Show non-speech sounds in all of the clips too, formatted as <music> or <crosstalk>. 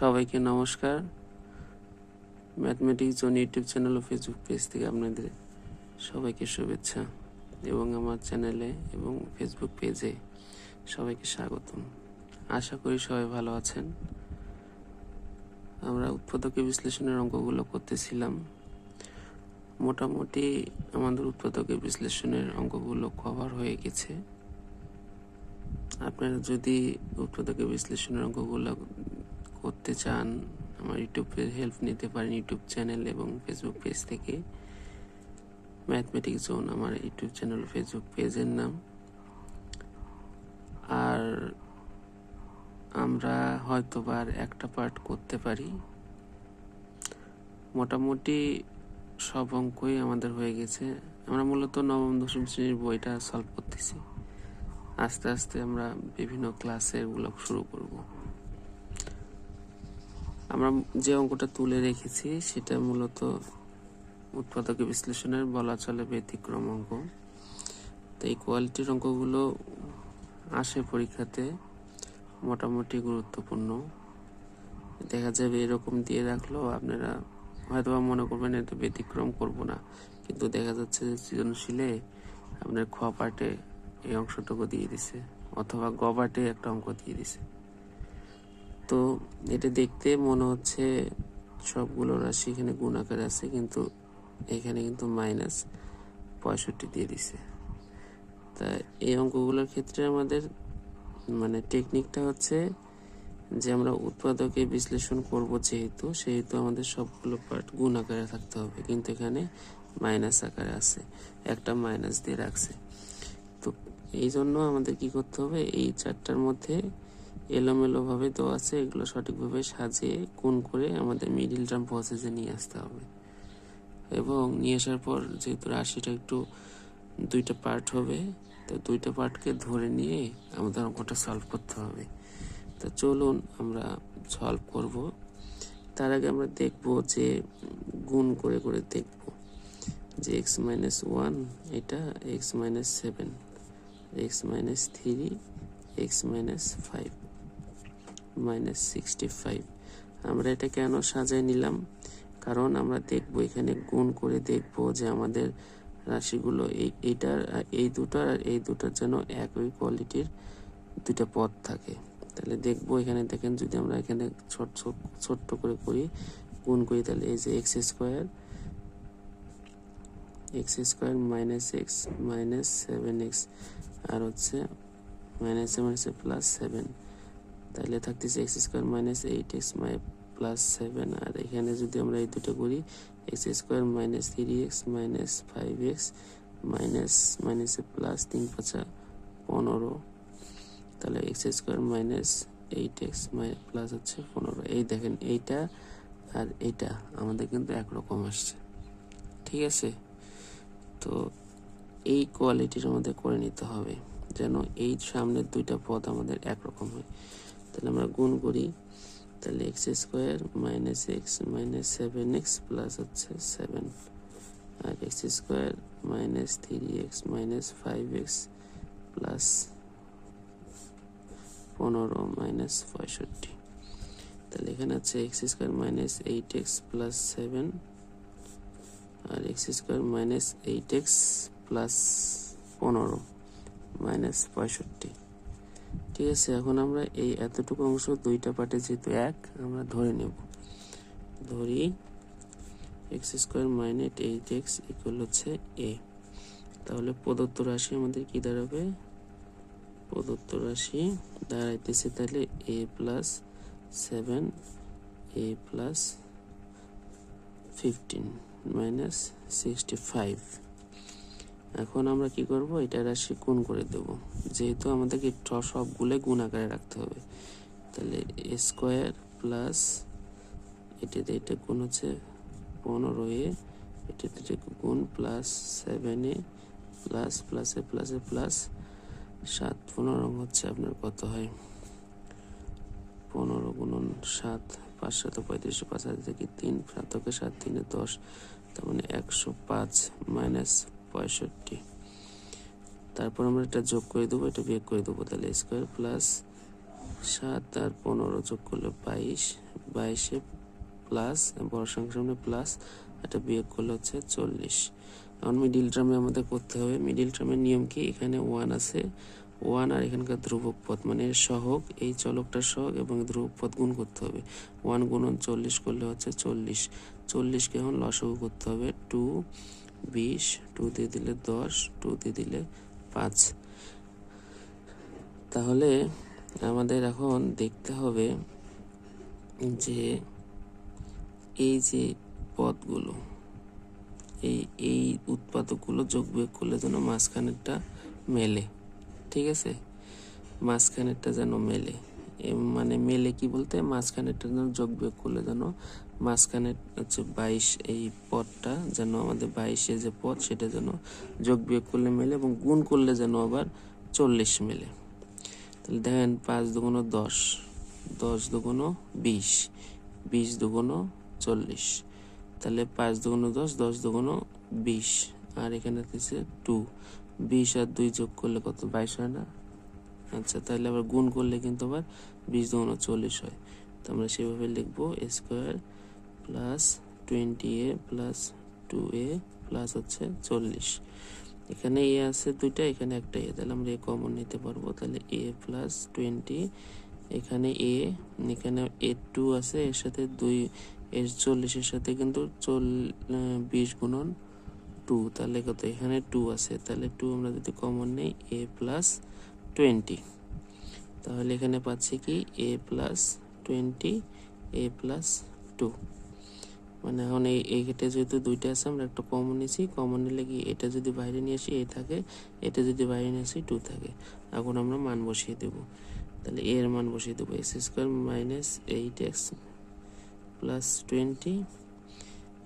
সবাইকে নমস্কার। Mathematics zone YouTube channel ও ফেসবুক পেজ থেকে আপনাদের সবাইকে শুভেচ্ছা এবং আমার চ্যানেলে এবং ফেসবুক পেজে সবাইকে স্বাগতম। আশা করি সবাই ভালো আছেন। আমরা উৎপাদকে বিশ্লেষণের অঙ্কগুলো করতেছিলাম। মোটামুটি আমাদের উৎপাদকে বিশ্লেষণের অঙ্কগুলো কভার হয়ে গেছে। আপনারা যদি উৎপাদকে বিশ্লেষণের অঙ্কগুলো করতে চান, আমার ইউটিউবের হেল্প নিতে পারেন ইউটিউব চ্যানেল এবং ফেসবুক পেজ থেকে। ম্যাথমেটিক্স জোন আমার ইউটিউব চ্যানেল ফেসবুক পেজের নাম। আর আমরা হয়তোবার একটা পার্ট করতে পারি। মোটামুটি সব অঙ্কই আমাদের হয়ে গেছে। আমরা মূলত নবম, দশম শ্রেণির বইটা সলভ করতেছি। আস্তে আস্তে আমরা বিভিন্ন ক্লাসে এগুলো শুরু করব। আমরা যে অঙ্কটা তুলে রেখেছি, সেটা মূলত উৎপাদক বিশ্লেষণের বলা চলে ব্যতিক্রম অঙ্ক। তো এই কোয়ালিটির অঙ্কগুলো আসে পরীক্ষাতে মোটামুটি গুরুত্বপূর্ণ। দেখা যাবে এরকম দিয়ে রাখল আপনারা হয়তো মনে করবেন এটা ব্যতিক্রম করব না। কিন্তু দেখা যাচ্ছে যে সৃজনশীলে আপনার খ পার্টে এই অংশটুকু দিয়ে দিছে, অথবা গ পার্টে একটা অঙ্ক দিয়ে দিছে। তো এটা দেখতে মনে হচ্ছে সবগুলো রাশি এখানে গুণ আকারে আছে, কিন্তু এখানে কিন্তু মাইনাস পঁয়ষট্টি দিয়ে দিছে। তা এই অঙ্কগুলোর ক্ষেত্রে আমাদের মানে টেকনিকটা হচ্ছে যে আমরা উৎপাদকে বিশ্লেষণ করব যেহেতু, সেহেতু আমাদের সবগুলো পার্ট গুণ আকারে থাকতে হবে, কিন্তু এখানে মাইনাস আকারে আছে, একটা মাইনাস দিয়ে রাখছে। তো এই জন্য আমাদের কি করতে হবে? এই চারটার মধ্যে এলোমেলোভাবে দেওয়া আছে, এগুলো সঠিকভাবে সাজিয়ে গুণ করে আমাদের মিডিল টার্ম প্রসেসে নিয়ে আসতে হবে। এবং নিয়ে আসার পর যেহেতু রাশিটা একটু দুইটা পার্ট হবে, তো দুইটা পার্টকে ধরে নিয়ে আমাদের অঙ্কটা সলভ করতে হবে। তা চলুন আমরা সলভ করব। তার আগে আমরা দেখব যে, গুণ করে করে দেখব যে এক্স মাইনাস ওয়ান এটা x minus seven x minus three x minus five minus sixty five আমরা এটা কেন সাজাই নিলাম? কারণ আমরা দেখব, এখানে গুণ করে দেখব যে আমাদের রাশিগুলো এই, এইটার এই দুটার আর এই দুটার যেন একই কোয়ালিটির দুটা পদ থাকে। তাহলে দেখব, এখানে দেখেন যদি আমরা এখানে ছোট ছোট্ট করে করি, গুণ করি, তাহলে এই যে x square x square minus x minus seven x আর হচ্ছে মাইনাস মাইনাস প্লাস সেভেন তাহলে থাকতেছে x square minus eight x মাই প্লাস সেভেন আর এখানে যদি আমরা এই দুটো করি x square minus three x minus five x minus মাইনাসে প্লাস তিন পাঁচা পনেরো। তাহলে x square minus eight x মাই প্লাস হচ্ছে পনেরো। এই দেখেন এইটা আর এইটা আমাদের কিন্তু একরকম আসছে। ঠিক আছে? তো এই কোয়ালিটির আমাদের করে নিতে হবে, যেন এই সামনের দুইটা পদ আমাদের একরকম হয়। তাহলে আমরা গুণ করি। তাহলে x square minus x minus seven x plus হচ্ছে সেভেন আর x square minus three x minus five x plus পনেরো মাইনাস পঁয়ষট্টি। তাহলে এখানে আছে x square minus eight x plus seven আর x square minus eight x plus পনেরো minus পঁয়ষট্টি। ঠিক আছে, এখন আমরা এই এতটুকু অংশ, দুইটা পার্টে যেহেতু এক, আমরা ধরে নেব। ধরি x square minus eight x equal হচ্ছে এ। তাহলে প্রদত্ত রাশি আমাদের কি দাঁড়াবে? প্রদত্ত রাশি দাঁড়াইতেছে তাহলে a plus seven a plus fifteen minus sixty five এখন আমরা কি করব? এটা রাশি গুণ করে দেব। যেহেতু আমাদেরকে সবগুলো গুণ আকারে রাখতে হবে। তাহলে স্কোয়ার প্লাস এটাতে এটা গুণ হচ্ছে পনেরো এ এটাতে গুণ প্লাস সেভেন এ প্লাস প্লাসে প্লাসে প্লাস সাত পনেরো হচ্ছে আপনার কত হয়? পনেরো গুণন সাত, পাঁচ সাত পঁয়ত্রিশ, পাঁচ হাজার থেকে তিন সাতকে সাত, তিনে দশ, তার মানে একশো পাঁচ মাইনাস পঁয়ষট্টি। তারপর আমরা এটা যোগ করে দেবো, এটা বিয়োগ করে দেবো তাহলে স্কোয়ার প্লাস সাত আর পনেরো যোগ করলে বাইশ, বাইশে প্লাস বড় সংখ্যার সামনে প্লাস এটা বিয়োগ করলে হচ্ছে চল্লিশ। এখন মিডিল টার্মে আমাদের করতে হবে মিডিল টার্মের নিয়ম কি? এখানে ওয়ান আছে ওয়ান আর এখানকার ধ্রুবক পদ মানে সহগ, এই চলকটার সহগ এবং ধ্রুবক পদ গুণ করতে হবে। ওয়ান গুণন চল্লিশ করলে হচ্ছে চল্লিশ। চল্লিশকে এখন লসগু করতে হবে টু বিশ টু দিয়ে দিলে দশ টু দিয়ে দিলে পাঁচ। তাহলে আমাদের এখন দেখতে হবে যে এই যে পদগুলো, এই এই উৎপাদকগুলো যোগ বিয়োগ করলে যেন মাঝখানেরটা মেলে, ঠিক আছে? মাঝখানেরটা যেন মেলে। মানে মেলে কি বলতে, মাঝখানেরটা যেন যোগ বিয়োগ করলে যেন মাঝখানে হচ্ছে বাইশ এই পদটা যেন আমাদের বাইশে যে পদ সেটা যেন যোগ বিয়োগ করলে মেলে এবং গুণ করলে যেন আবার চল্লিশ মেলে। তাহলে দেখেন পাঁচ দুগুণ দশ দশ দুগুণ বিশ বিশ দুগুণ চল্লিশ। তাহলে পাঁচ দুগুণ দশ দশ দুগুণ বিশ, আর এখানে দিচ্ছে টু বিশ আর দুই যোগ করলে কত? বাইশ হয় না? আচ্ছা তাহলে আবার গুণ করলে কিন্তু আবার বিশ দুগুণ চল্লিশ হয়। তো আমরা সেভাবে লিখব square plus twenty a plus two a plus হচ্ছে চল্লিশ। এখানে এ আছে দুইটা, এখানে একটা এ তাহলে আমরা এ কমন নিতে পারব। তাহলে এ প্লাস টোয়েন্টি এখানে এ এখানে এ টু আছে, এর সাথে দুই, এর চল্লিশের সাথে কিন্তু চল বিশ গুণন টু তাহলে কত? এখানে টু আছে। তাহলে টু আমরা যদি কমন নেই এ প্লাস টোয়েন্টি। তাহলে এখানে পাচ্ছি কি? A plus twenty a plus two মানে এখন এই এই ক্ষেত্রে যেহেতু দুইটা আছে, আমরা একটা কমন নিয়েছি। কমন নিলে কি? এটা যদি বাইরে নিয়ে আসি এ থাকে। এটা যদি বাইরে নিয়ে আসি টু থাকে। এখন আমরা মান বসিয়ে দেব। তাহলে এ এর মান বসিয়ে দেবো। X square minus eight x plus twenty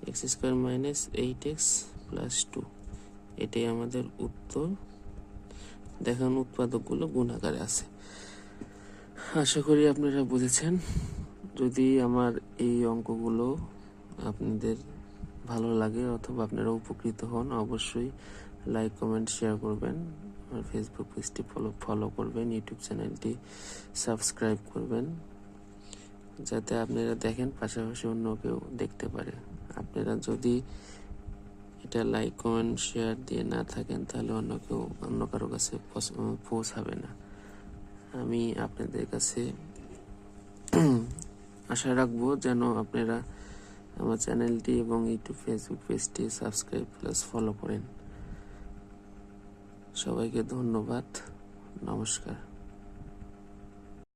x square minus eight x plus two এটাই আমাদের উত্তর। দেখান উৎপাদকগুলো গুণাকারে আছে। আশা করি আপনারা বুঝেছেন। যদি আমার এই অঙ্কগুলো আপনাদের ভালো লাগে অথবা আপনারা উপকৃত হন, অবশ্যই লাইক, কমেন্ট, শেয়ার করবেন। আমার ফেসবুক পেজটি ফলো ফলো করবেন ইউটিউব চ্যানেলটি সাবস্ক্রাইব করবেন। যাতে আপনারা দেখেন, পাশাপাশি অন্য কেউ দেখতে পারে। আপনারা যদি এটা লাইক কমেন্ট শেয়ার দিয়ে না থাকেন, তাহলে অন্য কেউ, অন্য কারও কাছে পৌঁছ- পৌঁছাবে না। আমি আপনাদের কাছে <clears throat> আশা রাখব যেন আপনারা আমার চ্যানেলটি এবং ইউটিউব, ফেসবুক পেজটি সাবস্ক্রাইব প্লাস ফলো করেন। সবাইকে ধন্যবাদ। নমস্কার।